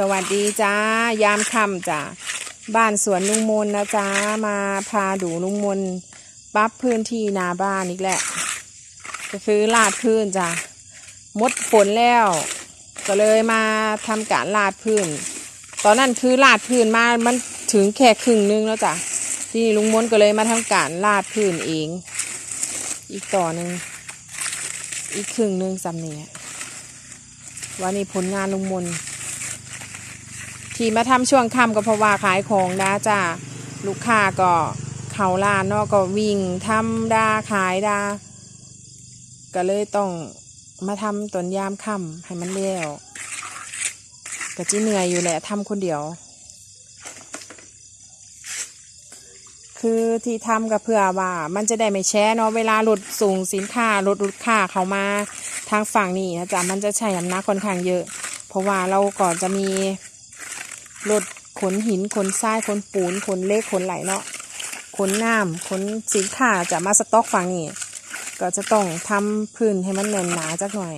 สวัสดีจ้ายามค่ำจ้าบ้านสวนลุงมนนะจ้ามาพาดูลุงมนปรับพื้นที่นาบ้านอีกแหละ ก็คือลาดพื้นจ้ะมดฝนแล้ว ก็เลยมาทำการลาดพื้น ตอนนั้นคือลาดพื้นมามันถึงแค่ครึ่งนึงแล้วจ้ะที่ลุงมนก็เลยมาทำการลาดพื้นเอง อีกต่อหนึ่งอีกครึ่งนึงสำเนียวันนี้ผลงานลุงมน ที่มาทำช่วงค่ำก็เพราะว่าขายของนะจ้าลูกค้าก็เขาร้านเนาะก็วิ่งทำดาขายดาก็เลยต้องมาทำตอนยามค่ำให้มันเร็วก็จีเหนื่อยอยู่แหละทำคนเดียว คือที่ทำก็เพื่อว่า มันจะได้ไม่แช่เนาะเวลารถส่งสินค้ารถลูกค้าเขามาทางฝั่งนี้นะจ๊ะมันจะใช้น้ำหนักค่อนข้างเยอะ เพราะว่าเราก่อนจะมี รถขนหินขนทรายขนปูนขนเล็กขนไหลเนาะขนน้ำขนสินค้าจะมาสต็อกฝั่งนี้ก็จะต้องทำพื้นให้มันแน่นหนาจักหน่อย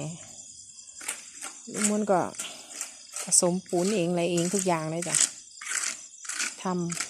ลุงมวนก็ผสมปูนเองอะไรเองทุกอย่างเลยจ้ะทำ